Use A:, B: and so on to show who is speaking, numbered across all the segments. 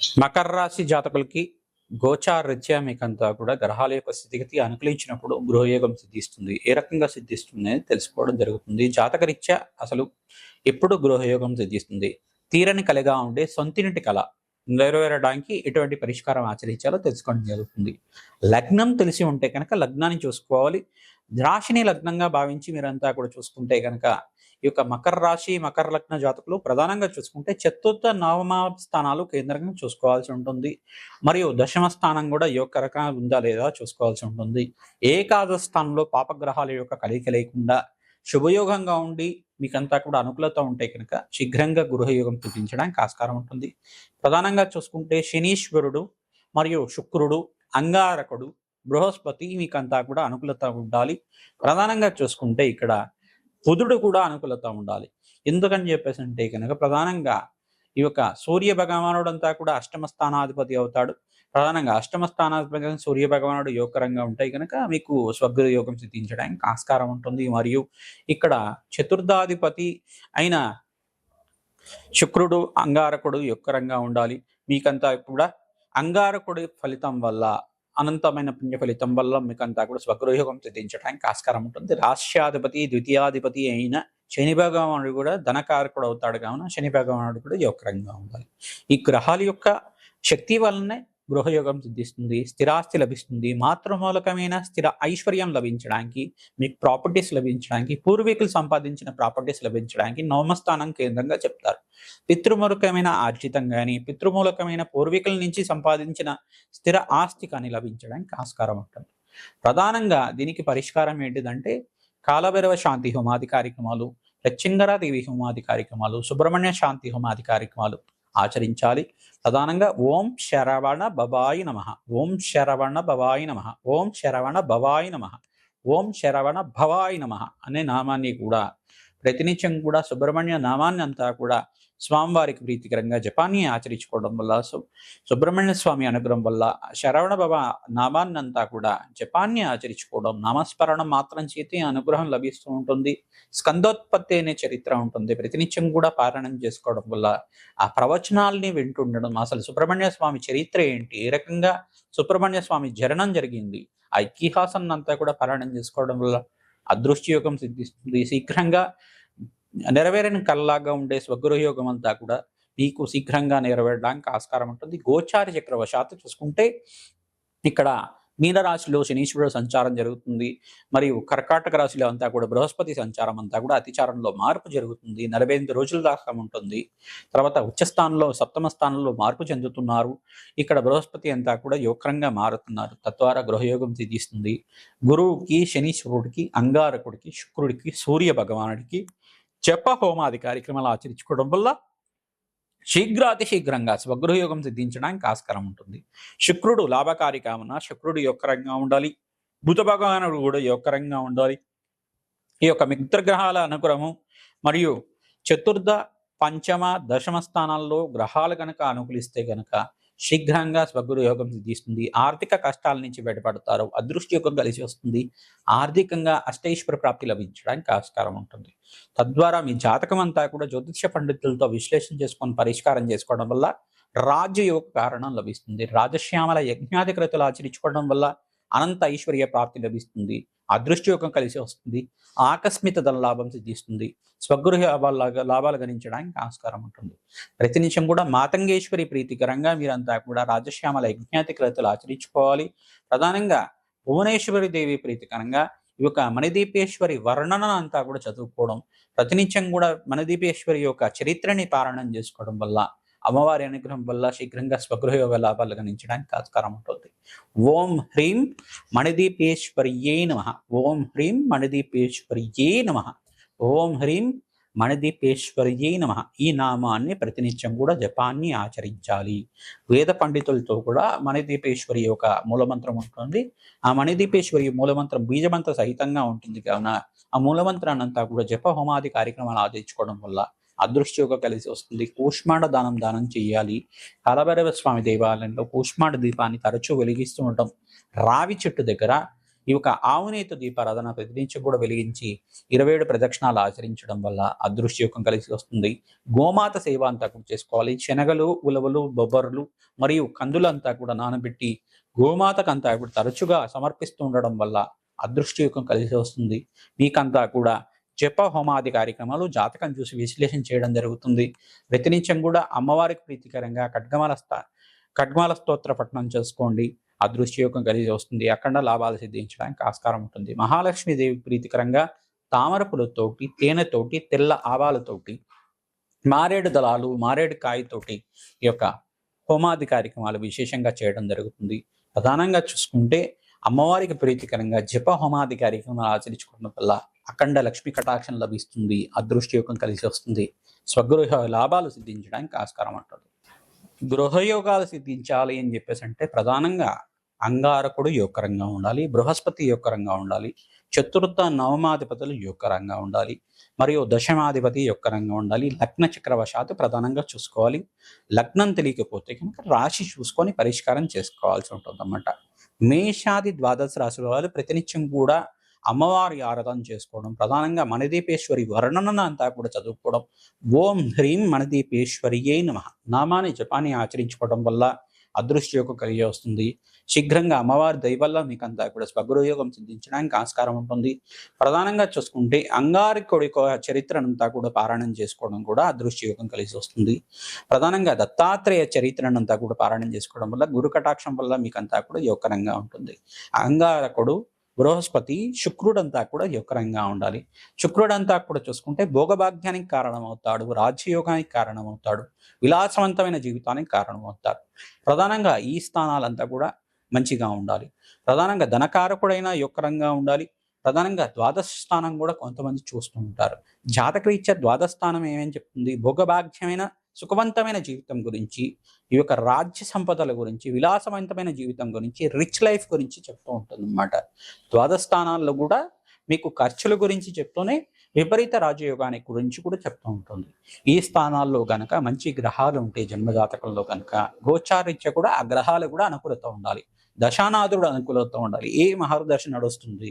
A: మకర రాశి జాతకులకి గోచారీత్యా మీకంతా కూడా గ్రహాల యొక్క స్థితిగతి అనుకూలించినప్పుడు గృహయోగం సిద్ధిస్తుంది. ఏ రకంగా సిద్ధిస్తుంది అనేది తెలుసుకోవడం జరుగుతుంది. జాతకరీత్యా అసలు ఎప్పుడు గృహయోగం సిద్ధిస్తుంది? తీరని కలగా ఉండే సొంతింటి కళ నెరవేరడానికి ఎటువంటి పరిష్కారం ఆచరించాలో తెలుసుకోవడం జరుగుతుంది. లగ్నం తెలిసి ఉంటే కనుక లగ్నాన్ని చూసుకోవాలి. రాశిని లగ్నంగా భావించి మీరంతా కూడా చూసుకుంటే కనుక ఈ యొక్క మకర రాశి మకర లగ్న జాతకులు ప్రధానంగా చూసుకుంటే చతుర్థ నవమ స్థానాలు కేంద్రంగా చూసుకోవాల్సి ఉంటుంది. మరియు దశమ స్థానం కూడా ఈ యొక్క రకంగా ఉందా లేదా చూసుకోవాల్సి ఉంటుంది. ఏకాదశ స్థానంలో పాపగ్రహాల యొక్క కలయిక లేకుండా శుభయోగంగా ఉండి మీకంతా కూడా అనుకూలత ఉంటే కనుక శీఘ్రంగా గృహయోగం చూపించడానికి ఆస్కారం ఉంటుంది. ప్రధానంగా చూసుకుంటే శనీశ్వరుడు మరియు శుక్రుడు అంగారకుడు బృహస్పతి మీకంతా కూడా అనుకూలత ఉండాలి. ప్రధానంగా చూసుకుంటే ఇక్కడ బుధుడు కూడా అనుకూలత ఉండాలి. ఎందుకని చెప్పేసి అంటే కనుక ప్రధానంగా ఈ యొక్క సూర్య భగవానుడు అంతా కూడా అష్టమ స్థానాధిపతి అవుతాడు. ప్రధానంగా అష్టమ స్థానాధిపతి సూర్య భగవానుడు యోగకరంగా ఉంటాయి కనుక మీకు స్వగ్ర యోగం సిద్ధించడానికి ఆస్కారం ఉంటుంది. మరియు ఇక్కడ చతుర్థాధిపతి అయిన శుక్రుడు అంగారకుడు యొక్కరంగా ఉండాలి. మీకంతా కూడా అంగారకుడి ఫలితం వల్ల అనంతమైన పుణ్య ఫలితం వల్ల మీకంతా కూడా స్వగృహయోగం సిద్ధించడానికి ఆస్కారం ఉంటుంది. రాష్ట్రాధిపతి ద్వితీయాధిపతి అయిన శని భగవానుడు కూడా ధనకారకుడు అవుతాడు. కావున శని భగవానుడు కూడా యోగకరంగా ఉండాలి. ఈ గ్రహాల యొక్క శక్తి వల్లనే గృహయోగం సిద్ధిస్తుంది స్థిరాస్తి లభిస్తుంది. మాతృమూలకమైన స్థిర ఐశ్వర్యం లభించడానికి మీకు ప్రాపర్టీస్ లభించడానికి పూర్వీకులు సంపాదించిన ప్రాపర్టీస్ లభించడానికి నవమస్థానం కేంద్రంగా చెప్తారు. పితృమూలకమైన ఆర్జితం కానీ పితృమూలకమైన పూర్వీకుల నుంచి సంపాదించిన స్థిర ఆస్తి కానీ లభించడానికి ఆస్కారం ఉంటుంది. ప్రధానంగా దీనికి పరిష్కారం ఏంటిదంటే కాలభైరవ శాంతి హోమాది కార్యక్రమాలు దేవి హోమాది కార్యక్రమాలు సుబ్రహ్మణ్య శాంతి హోమాది కార్యక్రమాలు. ఆచరించాలి. ప్రధానంగా ఓం శరవణ బబాయి నమ. ఓం శరవణ భవాయి నమ. ఓం శరవణ భవాయి నమ. ఓం శరవణ భవాయి నమ అనే నామాన్ని కూడా ప్రతినిత్యం కూడా సుబ్రహ్మణ్య నామాన్ని అంతా కూడా స్వామివారికి ప్రీతికరంగా జపాన్ని ఆచరించుకోవడం వల్ల సు సుబ్రహ్మణ్య స్వామి అనుగ్రహం వల్ల శరవణ భవ నామాన్నంతా కూడా జపాన్ని ఆచరించుకోవడం నామస్మరణం మాత్రం చేతి అనుగ్రహం లభిస్తూ ఉంటుంది. స్కందోత్పత్తి అనే చరిత్ర ఉంటుంది. ప్రతినిత్యం కూడా పారాయణం చేసుకోవడం వల్ల ఆ ప్రవచనాల్ని వింటుండడం అసలు సుబ్రహ్మణ్య స్వామి చరిత్ర ఏంటి? ఏ రకంగా సుబ్రహ్మణ్య స్వామి జరణం జరిగింది? ఆ ఇతిహాసాన్ని అంతా కూడా పారాయణం చేసుకోవడం వల్ల అదృష్టయోగం సిద్ధిస్తుంది. శీఘ్రంగా నెరవేరని కల్లాగా ఉండే స్వగృహయోగం అంతా కూడా మీకు శీఘ్రంగా నెరవేరడానికి ఆస్కారం ఉంటుంది. గోచార చక్రవశాత్తు చూసుకుంటే ఇక్కడ మీనరాశిలో శనీశ్వరుడు సంచారం జరుగుతుంది. మరియు కర్కాటక రాశిలో అంతా కూడా బృహస్పతి సంచారం అంతా కూడా అతిచారంలో మార్పు జరుగుతుంది. నలభై ఎనిమిది రోజుల దాకా ఉంటుంది. తర్వాత ఉచ్చస్థానంలో సప్తమ స్థానంలో మార్పు చెందుతున్నారు. ఇక్కడ బృహస్పతి అంతా కూడా యోక్రంగా మారుతున్నారు. తద్వారా గృహయోగం సిద్ధిస్తుంది. గురువుకి శనీశ్వరుడికి అంగారకుడికి శుక్రుడికి సూర్య భగవానుడికి జప హోమాది కార్యక్రమాలు ఆచరించుకోవడం వల్ల శీఘ్రాతి శీఘ్రంగా స్వగృహయోగం సిద్ధించడానికి ఆస్కారం ఉంటుంది. శుక్రుడు లాభకారి కావున శుక్రుడు యొక్కరంగా ఉండాలి. బుధ భగవానుడు కూడా యొక్కరంగా ఉండాలి. ఈ యొక్క మిత్రగ్రహాల అనుగ్రహము మరియు చతుర్థ పంచమ దశమ స్థానాల్లో గ్రహాలు కనుక అనుకూలిస్తే కనుక శీఘ్రంగా స్వగురు యోగం సిద్ధిస్తుంది. ఆర్థిక కష్టాల నుంచి బయటపడతారు. అదృష్టి యోగం కలిసి వస్తుంది. ఆర్థికంగా అష్టైశ్వర ప్రాప్తి లభించడానికి ఆస్కారం ఉంటుంది. తద్వారా మీ జాతకం అంతా కూడా జ్యోతిష పండితులతో విశ్లేషణ చేసుకొని పరిష్కారం చేసుకోవడం వల్ల రాజ్యయోగ కారణం లభిస్తుంది. రాజశ్యామల యజ్ఞాధికృతులు ఆచరించుకోవడం వల్ల అనంత ఐశ్వర్య ప్రాప్తి లభిస్తుంది అదృష్టయోగం కలిసి వస్తుంది ఆకస్మిక ధన లాభం సిద్ధిస్తుంది స్వగృహ లాభాలు లాభాలు గణించడానికి ఆస్కారం ఉంటుంది. ప్రతి నిమిషం కూడా మాతంగేశ్వరి ప్రీతికరంగా మీరంతా కూడా రాజశ్యామల యజ్ఞాతిక్రతలు ఆచరించుకోవాలి. ప్రధానంగా భువనేశ్వరి దేవి ప్రీతికరంగా ఈ యొక్క మణిదీపేశ్వరి వర్ణన అంతా కూడా చదువుకోవడం ప్రతినిత్యం కూడా మణిదీపేశ్వరి యొక్క చరిత్రని పారాయణం చేసుకోవడం వల్ల అమ్మవారి అనుగ్రహం వల్ల శీఘ్రంగా స్వగృహయోగ లాభాలు గణించడానికి ఆస్కారం ఉంటుంది. ఓం హ్రీం మణిదీపేశ్వర్యే నమ. ఓం హ్రీం మణిదీపేశ్వర్యే నమ. ఓం హ్రీం మణిదీపేశ్వర్యే నమ. ఈ నామాన్ని ప్రతినిత్యం కూడా జపాన్ని ఆచరించాలి. వేద పండితులతో కూడా మణిదీపేశ్వరి యొక్క మూలమంత్రం ఉంటుంది. ఆ మణిదీపేశ్వరి మూలమంత్రం బీజమంత్ర సహితంగా ఉంటుంది. కావున ఆ మూలమంత్రాన్ని అంతా కూడా జప హోమాది కార్యక్రమాలు ఆచరించుకోవడం వల్ల అదృష్టయోగ కలిసి వస్తుంది. కూష్మాండ దానం దానం చేయాలి. కాలభైరవ స్వామి దేవాలయంలో కూష్మాండ దీపాన్ని తరచూ వెలిగిస్తూ ఉండటం. రావి చెట్టు దగ్గర ఈ యొక్క ఆవునేత దీపారాధన ప్రతినిత్యం కూడా వెలిగించి ఇరవై ఏడు ప్రదక్షిణాలు ఆచరించడం వల్ల అదృష్టయోగం కలిసి వస్తుంది. గోమాత సేవ అంతా కూడా చేసుకోవాలి. శనగలు ఉలవలు బొబ్బర్లు మరియు కందులంతా కూడా నానబెట్టి గోమాతకంతా కూడా తరచుగా సమర్పిస్తూ ఉండడం వల్ల అదృష్టయోగం కలిసి వస్తుంది. మీకంతా కూడా జప హోమాది కార్యక్రమాలు జాతకం చూసి విశ్లేషణ చేయడం జరుగుతుంది. ప్రతినిత్యం కూడా అమ్మవారికి ప్రీతికరంగా ఖడ్గమాల స్థా ఖడ్గమాల స్తోత్ర పఠనం చేసుకోండి. అదృశ్యయోగం కలిసి వస్తుంది. అఖండ లాభాలు సిద్ధించడానికి ఆస్కారం ఉంటుంది. మహాలక్ష్మీదేవి ప్రీతికరంగా తామర పూలతోటి తేనెతోటి తెల్ల ఆవాలతోటి మారేడు దళాలు మారేడు కాయతోటి ఈ యొక్క హోమాది కార్యక్రమాలు విశేషంగా చేయడం జరుగుతుంది. ప్రధానంగా చూసుకుంటే అమ్మవారికి ప్రీతికరంగా జప హోమాది కార్యక్రమాలు ఆచరించుకోవడం వల్ల అఖండ లక్ష్మీ కటాక్షం లభిస్తుంది అదృష్టయోగం కలిసి వస్తుంది. స్వగృహ లాభాలు సిద్ధించడానికి ఆస్కారం అంటాడు. గృహయోగాలు సిద్ధించాలి అని చెప్పేసి అంటే ప్రధానంగా అంగారకుడు యోగకరంగా ఉండాలి బృహస్పతి యోగకరంగా ఉండాలి చతుర్థ నవమాధిపతులు యోగకరంగా ఉండాలి మరియు దశమాధిపతి యోగకరంగా ఉండాలి. లగ్న చక్రవశాత్తు ప్రధానంగా చూసుకోవాలి. లగ్నం తెలియకపోతే కనుక రాశి చూసుకొని పరిష్కారం చేసుకోవాల్సి ఉంటుంది అన్నమాట మేషాది ద్వాదశ రాశుల వాళ్ళు ప్రతినిత్యం కూడా అమ్మవారి ఆరాధన చేసుకోవడం ప్రధానంగా మణిదీపేశ్వరి వర్ణనను అంతా కూడా చదువుకోవడం. ఓం హ్రీం మణిదీపేశ్వరియే నమ. నామాన్ని జపాన్ని ఆచరించుకోవడం వల్ల అదృష్టయోగం కలిగి వస్తుంది. శీఘ్రంగా అమ్మవారి దయ వల్ల మీకు అంతా కూడా స్వగృహయోగం సిద్ధించడానికి ఆస్కారం ఉంటుంది. ప్రధానంగా చూసుకుంటే అంగారికుడి చరిత్రనంతా కూడా పారాయణం చేసుకోవడం కూడా అదృష్టయోగం కలిసి వస్తుంది. ప్రధానంగా దత్తాత్రేయ చరిత్రనంతా కూడా పారాయణం చేసుకోవడం వల్ల గురు కటాక్షం వల్ల మీకు అంతా కూడా యోగకరంగా ఉంటుంది. అంగారకుడు బృహస్పతి శుక్రుడంతా కూడా యుకరంగా ఉండాలి. శుక్రుడంతా కూడా చూసుకుంటే భోగభాగ్యానికి కారణమవుతాడు రాజ్యయోగానికి కారణమవుతాడు విలాసవంతమైన జీవితానికి కారణమవుతాడు. ప్రధానంగా ఈ స్థానాలంతా కూడా మంచిగా ఉండాలి. ప్రధానంగా ధనకారకుడైన యుక్కరంగా ఉండాలి. ప్రధానంగా ద్వాదశ స్థానం కూడా కొంతమంది చూస్తూ ఉంటారు. జాతకరీత్యా ద్వాదశ స్థానం ఏమని చెప్తుంది? భోగభాగ్యమైన సుఖవంతమైన జీవితం గురించి ఈ యొక్క రాజ్య సంపదల గురించి విలాసవంతమైన జీవితం గురించి రిచ్ లైఫ్ గురించి చెప్తూ ఉంటుంది అనమాట ద్వాదశ స్థానాల్లో కూడా మీకు ఖర్చుల గురించి చెప్తూనే విపరీత రాజయోగానికి గురించి కూడా చెప్తూ ఉంటుంది. ఈ స్థానాల్లో గనక మంచి గ్రహాలు ఉంటే జన్మజాతకంలో కనుక గోచారీత్య కూడా ఆ గ్రహాలు కూడా అనుకూలత ఉండాలి. దశానాథుడు అనుకూలత ఉండాలి. ఏ మహర్దశ నడుస్తుంది?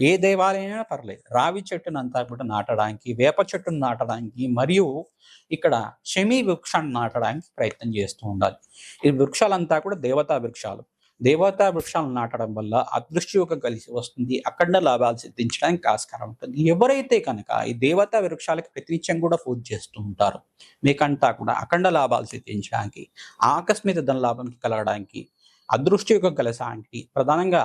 A: ఏ దేవాలయమైనా పర్లేదు. రావి చెట్టును అంతా కూడా నాటడానికి వేప చెట్టును నాటడానికి మరియు ఇక్కడ షమి వృక్షాన్ని నాటడానికి ప్రయత్నం చేస్తూ ఉండాలి. ఈ వృక్షాలంతా కూడా దేవతా వృక్షాలు. దేవతా వృక్షాలను నాటడం వల్ల అదృష్టయోగం కలిసి వస్తుంది. అఖండ లాభాలు సిద్ధించడానికి ఆస్కారం ఉంటుంది. ఎవరైతే కనుక ఈ దేవతా వృక్షాలకు ప్రతినిత్యం కూడా పూజ చేస్తూ ఉంటారు మీకంతా కూడా అఖండ లాభాలు సిద్ధించడానికి ఆకస్మిక ధన లాభం కలగడానికి అదృష్టయోగం కలసడానికి ప్రధానంగా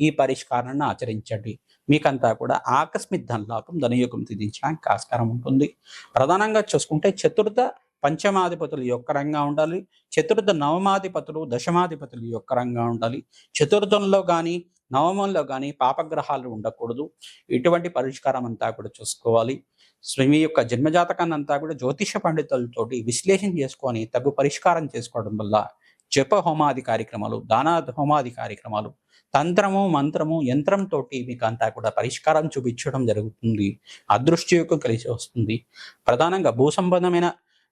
A: ఈ పరిష్కారాన్ని ఆచరించండి. మీకంతా కూడా ఆకస్మిక ధనలాభం ధనయోగం సిద్ధించడానికి ఆస్కారం ఉంటుంది. ప్రధానంగా చూసుకుంటే చతుర్థ పంచమాధిపతులు యొక్క రంగా ఉండాలి. చతుర్థ నవమాధిపతులు దశమాధిపతులు యొక్క రంగా ఉండాలి. చతుర్థంలో కానీ నవమంలో కానీ పాపగ్రహాలు ఉండకూడదు. ఇటువంటి పరిష్కారం అంతా కూడా చూసుకోవాలి. సో మీ యొక్క జన్మజాతకాన్ని అంతా కూడా జ్యోతిష పండితులతోటి విశ్లేషణ చేసుకొని తగు పరిష్కారం చేసుకోవడం వల్ల జప హోమాది కార్యక్రమాలు దానా హోమాది కార్యక్రమాలు తంత్రము మంత్రము యంత్రంతో మీకు అంతా కూడా పరిష్కారం చూపించడం జరుగుతుంది. అదృష్టి యొక్క కలిసి వస్తుంది. ప్రధానంగా భూ సంబంధమైన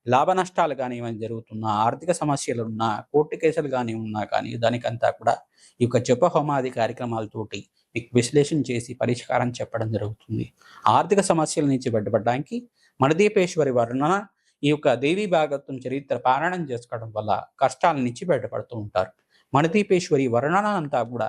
A: లాభ నష్టాలు కానీ ఏమైనా జరుగుతున్నా ఆర్థిక సమస్యలు ఉన్నా కోర్టు కేసులు కానీ ఉన్నా కానీ దానికంతా కూడా ఈ యొక్క జప హోమాది కార్యక్రమాలతోటి మీకు విశ్లేషణ చేసి పరిష్కారం చెప్పడం జరుగుతుంది. ఆర్థిక సమస్యల నుంచి బయటపడడానికి మణదీపేశ్వరి వర్ణన ఈ యొక్క దేవి భాగత్వం చరిత్ర పారాయణం చేసుకోవడం వల్ల కష్టాల నుంచి బయటపడుతూ ఉంటారు. మణదీపేశ్వరి వర్ణన అంతా కూడా